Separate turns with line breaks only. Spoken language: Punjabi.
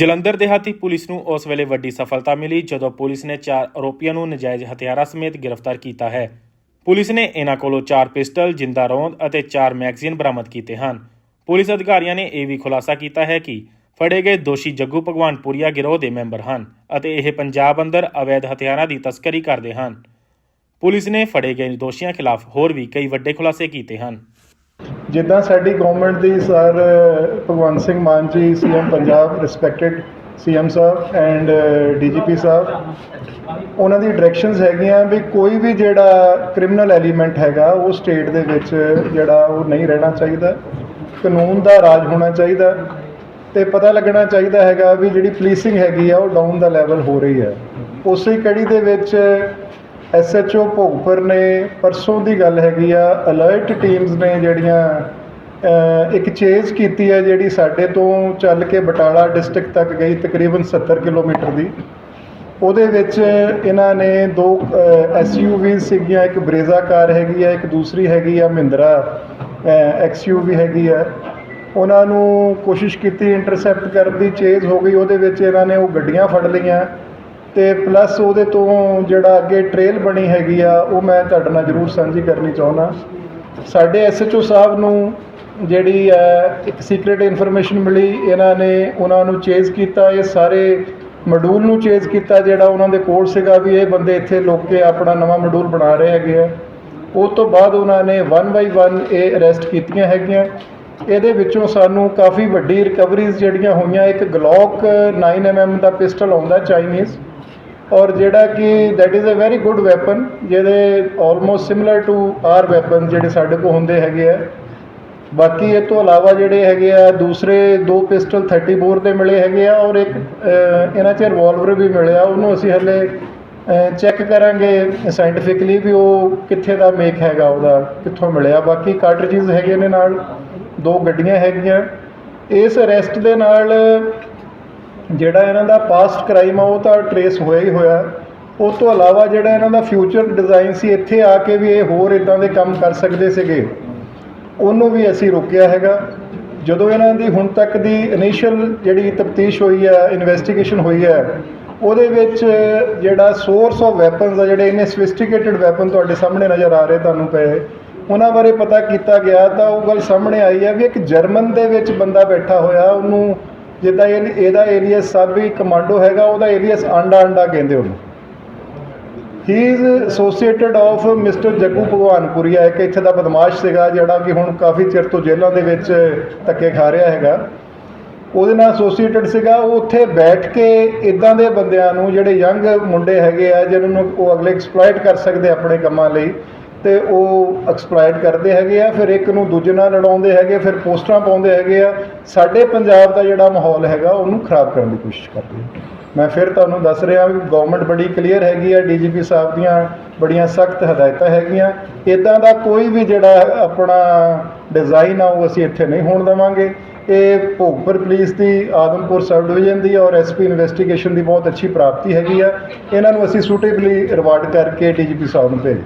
ਜਲੰਧਰ ਦੇਹਾਤੀ ਪੁਲਿਸ ਨੂੰ ਉਸ ਵੇਲੇ ਵੱਡੀ ਸਫਲਤਾ ਮਿਲੀ ਜਦੋਂ ਪੁਲਿਸ ਨੇ ਚਾਰ ਆਰੋਪੀਆਂ ਨੂੰ ਨਜਾਇਜ਼ ਹਥਿਆਰਾਂ ਸਮੇਤ ਗ੍ਰਿਫਤਾਰ ਕੀਤਾ ਹੈ। ਪੁਲਿਸ ਨੇ ਇਹਨਾਂ ਕੋਲੋਂ ਚਾਰ ਪਿਸਟਲ, ਜਿੰਦਾ ਰੋਂਦ ਅਤੇ ਚਾਰ ਮੈਗਜ਼ੀਨ ਬਰਾਮਦ ਕੀਤੇ ਹਨ। ਪੁਲਿਸ ਅਧਿਕਾਰੀਆਂ ਨੇ ਇਹ ਵੀ ਖੁਲਾਸਾ ਕੀਤਾ ਹੈ ਕਿ ਫੜੇ ਗਏ ਦੋਸ਼ੀ ਜੱਗੂ ਭਗਵਾਨਪੁਰੀਆ ਗਿਰੋਹ ਦੇ ਮੈਂਬਰ ਹਨ ਅਤੇ ਇਹ ਪੰਜਾਬ ਅੰਦਰ ਅਵੈਧ ਹਥਿਆਰਾਂ ਦੀ ਤਸਕਰੀ ਕਰਦੇ ਹਨ। ਪੁਲਿਸ ਨੇ ਫੜੇ ਗਏ ਦੋਸ਼ੀਆਂ ਖਿਲਾਫ ਹੋਰ ਵੀ ਕਈ ਵੱਡੇ ਖੁਲਾਸੇ ਕੀਤੇ ਹਨ।
ਜਿੱਦਾਂ ਸਾਡੀ government the sir, Bhagwant Singh Mann ji CM Punjab respected CM sahib and DGP sahib ਉਹਨਾਂ ਦੀ ਡਾਇਰੈਕਸ਼ਨਸ ਹੈਗੀਆਂ ਵੀ ਕੋਈ ਵੀ ਜਿਹੜਾ ਕ੍ਰਿਮੀਨਲ ਐਲੀਮੈਂਟ ਹੈਗਾ, ਉਹ ਸਟੇਟ ਦੇ ਵਿੱਚ ਜਿਹੜਾ ਉਹ ਨਹੀਂ ਰਹਿਣਾ ਚਾਹੀਦਾ। ਕਾਨੂੰਨ ਦਾ ਰਾਜ ਹੋਣਾ ਚਾਹੀਦਾ ਤੇ ਪਤਾ ਲੱਗਣਾ ਚਾਹੀਦਾ ਹੈਗਾ ਵੀ ਜਿਹੜੀ ਪੁਲਿਸਿੰਗ ਹੈਗੀ ਆ, ਉਹ ਡਾਊਨ ਦਾ ਲੈਵਲ ਹੋ ਰਹੀ ਹੈ। ਉਸੇ ਕੜੀ ਦੇ ਵਿੱਚ ਐਸਐਚਓ ਭੋਗਪੁਰ ਨੇ ਪਰਸੋਂ ਦੀ ਗੱਲ ਹੈਗੀ ਆ ਅਲਰਟ ਟੀਮਸ ਨੇ ਜਿਹੜੀਆਂ ਇੱਕ ਚੇਜ਼ ਕੀਤੀ ਹੈ ਜਿਹੜੀ ਸਾਡੇ ਤੋਂ ਚੱਲ ਕੇ ਬਟਾਲਾ ਡਿਸਟ੍ਰਿਕਟ ਤੱਕ ਗਈ ਤਕਰੀਬਨ 70 ਕਿਲੋਮੀਟਰ ਦੀ। ਉਹਦੇ ਵਿੱਚ ਇਹਨਾਂ ਨੇ ਦੋ ਐਸਯੂਵੀ ਸੀਗੀਆਂ, ਇੱਕ ਬਰੇਜ਼ਾ ਕਾਰ ਹੈਗੀ ਆ, ਇੱਕ ਦੂਸਰੀ ਹੈਗੀ ਆ ਮਹਿੰਦਰਾ ਐਕਸਯੂਵੀ ਹੈਗੀ ਆ। ਉਹਨਾਂ ਨੂੰ ਕੋਸ਼ਿਸ਼ ਕੀਤੀ ਇੰਟਰਸੈਪਟ ਕਰਨ ਦੀ ਚੇਜ਼ ਹੋ ਗਈ। ਉਹਦੇ ਵਿੱਚ ਇਹਨਾਂ ਨੇ ਉਹ ਗੱਡੀਆਂ ਫੜ ਲਈਆਂ। ਤੇ ਪਲੱਸ ਉਹਦੇ ਤੋਂ ਜਿਹੜਾ ਅੱਗੇ ਟ੍ਰੇਲ ਬਣੀ ਹੈਗੀ ਆ, ਉਹ ਮੈਂ ਤੁਹਾਡੇ ਨਾਲ ਜ਼ਰੂਰ ਸਾਂਝੀ ਕਰਨੀ ਚਾਹੁੰਦਾ। ਸਾਡੇ ਐਸਐਚਓ ਸਾਹਿਬ ਨੂੰ ਜਿਹੜੀ ਹੈ ਇੱਕ ਸੀਕ੍ਰੀਟ ਇਨਫੋਰਮੇਸ਼ਨ ਮਿਲੀ, ਇਹਨਾਂ ਨੇ ਉਹਨਾਂ ਨੂੰ ਚੇਜ਼ ਕੀਤਾ, ਇਹ ਸਾਰੇ ਮੋਡੂਲ ਨੂੰ ਚੇਜ਼ ਕੀਤਾ, ਜਿਹੜਾ ਉਹਨਾਂ ਦੇ ਕੋਲ ਸੀਗਾ ਵੀ ਇਹ ਬੰਦੇ ਇੱਥੇ ਲੋਕ ਕੇ ਆਪਣਾ ਨਵਾਂ ਮੋਡੂਲ ਬਣਾ ਰਹੇ ਹੈਗੇ ਆ। ਉਸ ਤੋਂ ਬਾਅਦ ਉਹਨਾਂ ਨੇ 1 ਬਾਈ 1 ਇਹ ਅਰੈਸਟ ਕੀਤੀਆਂ ਹੈਗੀਆਂ। ਇਹਦੇ ਵਿੱਚੋਂ ਸਾਨੂੰ ਕਾਫੀ ਵੱਡੀ ਰਿਕਵਰੀਜ਼ ਜਿਹੜੀਆਂ ਹੋਈਆਂ, ਇੱਕ ਗਲੌਕ 9mm ਦਾ ਪਿਸਟਲ ਆਉਂਦਾ ਚਾਈਨੀਜ਼ ਔਰ ਜਿਹੜਾ ਕਿ that is a very good weapon ਜਿਹਦੇ almost similar to our weapon ਜਿਹੜੇ ਸਾਡੇ ਕੋਲ ਹੁੰਦੇ ਹੈਗੇ ਆ। ਬਾਕੀ ਇਹ ਤੋਂ ਇਲਾਵਾ ਜਿਹੜੇ ਹੈਗੇ ਆ, ਦੂਸਰੇ ਦੋ ਪਿਸਟਲ 30 ਬੋਰ ਦੇ ਮਿਲੇ ਹੈਗੇ ਆ ਔਰ ਇੱਕ ਇਹਨਾਂ 'ਚ ਰਿਵਾਲਵਰ ਵੀ ਮਿਲਿਆ, ਉਹਨੂੰ ਅਸੀਂ ਹਲੇ ਚੈੱਕ ਕਰਾਂਗੇ ਸਾਇੰਟੀਫਿਕਲੀ ਵੀ ਉਹ ਕਿੱਥੇ ਦਾ ਮੇਕ ਹੈਗਾ, ਉਹਦਾ ਕਿੱਥੋਂ ਮਿਲਿਆ। ਬਾਕੀ ਕਾਰਟ੍ਰਿਜਸ ਹੈਗੇ ਨੇ ਨਾਲ, ਦੋ ਗੱਡੀਆਂ ਹੈਗੀਆਂ। ਇਸ ਅਰੈਸਟ ਦੇ ਨਾਲ ਜਿਹੜਾ ਇਹਨਾਂ ਦਾ ਪਾਸਟ ਕ੍ਰਾਈਮ ਆ, ਉਹ ਤਾਂ ਟਰੇਸ ਹੋਇਆ ਹੀ ਹੋਇਆ ਉਸ ਤੋਂ ਇਲਾਵਾ ਜਿਹੜਾ ਇਹਨਾਂ ਦਾ ਫਿਊਚਰ ਡਿਜ਼ਾਈਨ ਸੀ, ਇੱਥੇ ਆ ਕੇ ਵੀ ਇਹ ਹੋਰ ਇਦਾਂ ਦੇ ਕੰਮ ਕਰ ਸਕਦੇ ਸੀਗੇ। ਉਹਨੂੰ ਵੀ ਅਸੀਂ ਰੋਕਿਆ ਹੈਗਾ। ਜਦੋਂ ਇਹਨਾਂ ਦੀ ਹੁਣ ਤੱਕ ਦੀ ਇਨੀਸ਼ੀਅਲ ਜਿਹੜੀ ਤਫਤੀਸ਼ ਹੋਈ ਹੈ ਇਨਵੈਸਟੀਗੇਸ਼ਨ ਹੋਈ ਹੈ, ਉਹਦੇ ਵਿੱਚ ਜਿਹੜਾ ਸੋਰਸ ਆਫ ਵੈਪਨਸ ਆ, ਜਿਹੜੇ ਇੰਨੇ ਸਫਿਸਟੀਕੇਟਿਡ ਵੈਪਨ ਤੁਹਾਡੇ ਸਾਹਮਣੇ ਨਜ਼ਰ ਆ ਰਹੇ ਤੁਹਾਨੂੰ ਪਏ, ਉਹਨਾਂ ਬਾਰੇ ਪਤਾ ਕੀਤਾ ਗਿਆ ਤਾਂ ਉਹ ਗੱਲ ਸਾਹਮਣੇ ਆਈ ਹੈ ਵੀ ਇੱਕ ਜਰਮਨ ਦੇ ਵਿੱਚ ਬੰਦਾ ਬੈਠਾ ਹੋਇਆ, ਉਹਨੂੰ ਜਿੱਦਾਂ ਇਹ ਇਹਦਾ ਏਰੀਅਸ ਸਭ ਵੀ ਕਮਾਂਡੋ ਹੈਗਾ, ਉਹਦਾ ਏਰੀਅਸ ਆਂਡਾ ਆਂਡਾ ਕਹਿੰਦੇ ਉਹਨੂੰ। He is associated of mister Jaggu Bhagwanpuria ਇੱਕ ਇੱਥੇ ਦਾ ਬਦਮਾਸ਼ ਸੀਗਾ ਜਿਹੜਾ ਕਿ ਹੁਣ ਕਾਫੀ ਚਿਰ ਤੋਂ ਜੇਲ੍ਹਾਂ ਦੇ ਵਿੱਚ ਧੱਕੇ ਖਾ ਰਿਹਾ ਹੈਗਾ। ਉਹਦੇ ਨਾਲ ਐਸੋਸੀਏਟਡ ਸੀਗਾ, ਉਹ ਉੱਥੇ ਬੈਠ ਕੇ ਇਦਾਂ ਦੇ ਬੰਦਿਆਂ ਨੂੰ, ਜਿਹੜੇ ਯੰਗ ਮੁੰਡੇ ਹੈਗੇ ਆ, ਜਿਹਨਾਂ ਨੂੰ ਉਹ ਅਗਲੇ ਐਕਸਪਲੋਇਟ ਕਰ ਸਕਦੇ ਆਪਣੇ ਕੰਮਾਂ ਲਈ ਤੇ ਉਹ ਐਕਸਪਲੋਇਟ ਕਰਦੇ ਹੈਗੇ ਆ, ਫਿਰ ਇੱਕ ਨੂੰ ਦੂਜੇ ਨਾਲ ਲੜਾਉਂਦੇ ਹੈਗੇ ਫਿਰ ਪੋਸਟਰਾਂ ਪਾਉਂਦੇ ਹੈਗੇ ਆ। ਸਾਡੇ ਪੰਜਾਬ ਦਾ ਜਿਹੜਾ ਮਾਹੌਲ ਹੈਗਾ, ਉਹਨੂੰ ਖਰਾਬ ਕਰਨ ਦੀ ਕੋਸ਼ਿਸ਼ ਕਰਦੇ ਆ। ਮੈਂ ਫਿਰ ਤੁਹਾਨੂੰ ਦੱਸ ਰਿਹਾ ਵੀ ਗਵਰਨਮੈਂਟ ਬੜੀ ਕਲੀਅਰ ਹੈਗੀ ਆ ਡੀਜੀਪੀ ਸਾਹਿਬ ਦੀਆਂ ਬੜੀਆਂ ਸਖਤ ਹਦਾਇਤਾਂ ਹੈਗੀਆਂ। ਇਦਾਂ ਦਾ ਕੋਈ ਵੀ ਜਿਹੜਾ ਆਪਣਾ ਡਿਜ਼ਾਈਨ ਆ, ਉਹ ਅਸੀਂ ਇੱਥੇ ਨਹੀਂ ਹੋਣ ਦੇਵਾਂਗੇ। ਇਹ ਭੋਗਪੁਰ ਪੁਲਿਸ ਦੀ, ਆਦਮਪੁਰ ਸਬ ਡਿਵੀਜ਼ਨ ਦੀ ਔਰ ਐਸਪੀ ਇਨਵੈਸਟੀਗੇਸ਼ਨ ਦੀ ਬਹੁਤ ਅੱਛੀ ਪ੍ਰਾਪਤੀ ਹੈਗੀ ਆ। ਇਹਨਾਂ ਨੂੰ ਅਸੀਂ ਸੂਟੇਬਲੀ ਰਿਵਾਰਡ ਕਰਕੇ ਡੀਜੀਪੀ ਸਾਹਿਬ ਨੂੰ ਭੇਜ